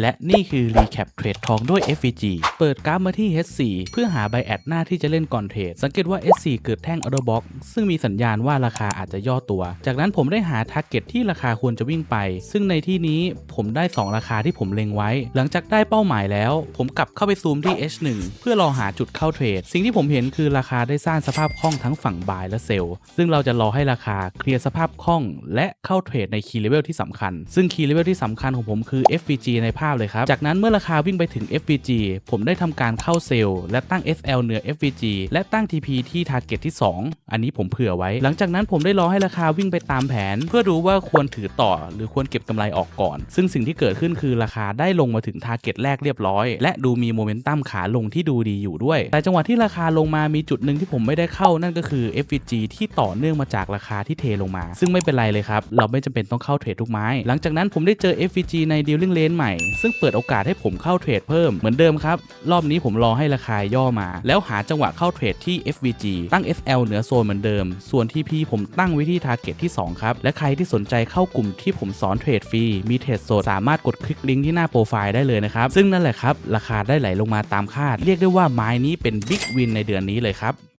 และนี่คือ Recap เทรดทองด้วย FVG เปิดกราฟมาที่ H4 เพื่อหาใบแอดหน้าที่จะเล่นก่อนเทรด สังเกตว่า S4 เกิดแท่ง Order Box ซึ่งมีสัญญาณว่าราคาอาจจะย่อตัว จากนั้นผมได้หา Target ที่ราคาควรจะวิ่งไป ซึ่งในที่นี้ผมได้ 2 ราคาที่ผมเล็งไว้ หลังจากได้เป้าหมายแล้ว ผมกลับเข้าไปซูมที่ H1 เพื่อรอหาจุดเข้าเทรด สิ่งที่ผมเห็นคือราคาได้สร้างสภาพคล่องทั้งฝั่งบายและเซลล์ ซึ่งเราจะรอให้ราคาเคลียร์สภาพคล่อง และเข้าเทรดในคีย์เลเวลที่สำคัญ ซึ่งคีย์เลเวลที่สำคัญของผมคือ FVG ในภาพเลยครับ จากนั้นเมื่อราคาวิ่งไปถึง FVG ผมได้ทำการเข้าเซลล์และตั้ง SL เหนือ FVG และตั้ง TP ที่ Target ที่ 2 อันนี้ผมเผื่อไว้ หลังจากนั้นผมได้รอให้ราคาวิ่งไปตามแผน เพื่อดูว่าควรถือต่อ หรือควรเก็บกำไรออกก่อน ซึ่งสิ่งที่เกิดขึ้นคือราคาได้ลงมาถึง Target แรกเรียบร้อย และดูมีโมเมนตัมขาลงที่ดูดีอยู่ด้วย แต่จังหวะที่ราคาลงมามีจุดหนึ่งที่ผมไม่ได้เข้านั่นก็คือ FVG ที่ต่อเนื่องมาจากราคาที่เทลงมา ซึ่งไม่เป็นไรเลยครับเราไม่จำเป็นต้องเข้าเทรดทุกไม้ หลังจากนั้นผมได้เจอ FVG ใน Dealing Range ใหม่ซึ่งเปิดโอกาสให้ผมเข้าเทรดเพิ่มเหมือนเดิมครับ รอบนี้ผมรอให้ราคาย่อมา แล้วหาจังหวะเข้าเทรดที่ FVG ตั้ง SL เหนือโซนเหมือนเดิม ส่วน TP ผมตั้งไว้ที่ Target ที่ 2 ครับ และใครที่สนใจเข้ากลุ่มที่ผมสอนเทรดฟรี มีเทรดโซนสามารถกดคลิกลิงก์ที่หน้าโปรไฟล์ได้เลยนะครับ ซึ่งนั่นแหละครับ ราคาได้ไหลลงมาตามคาด เรียกได้ว่าไม้นี้เป็นบิ๊กวินในเดือนนี้เลยครับ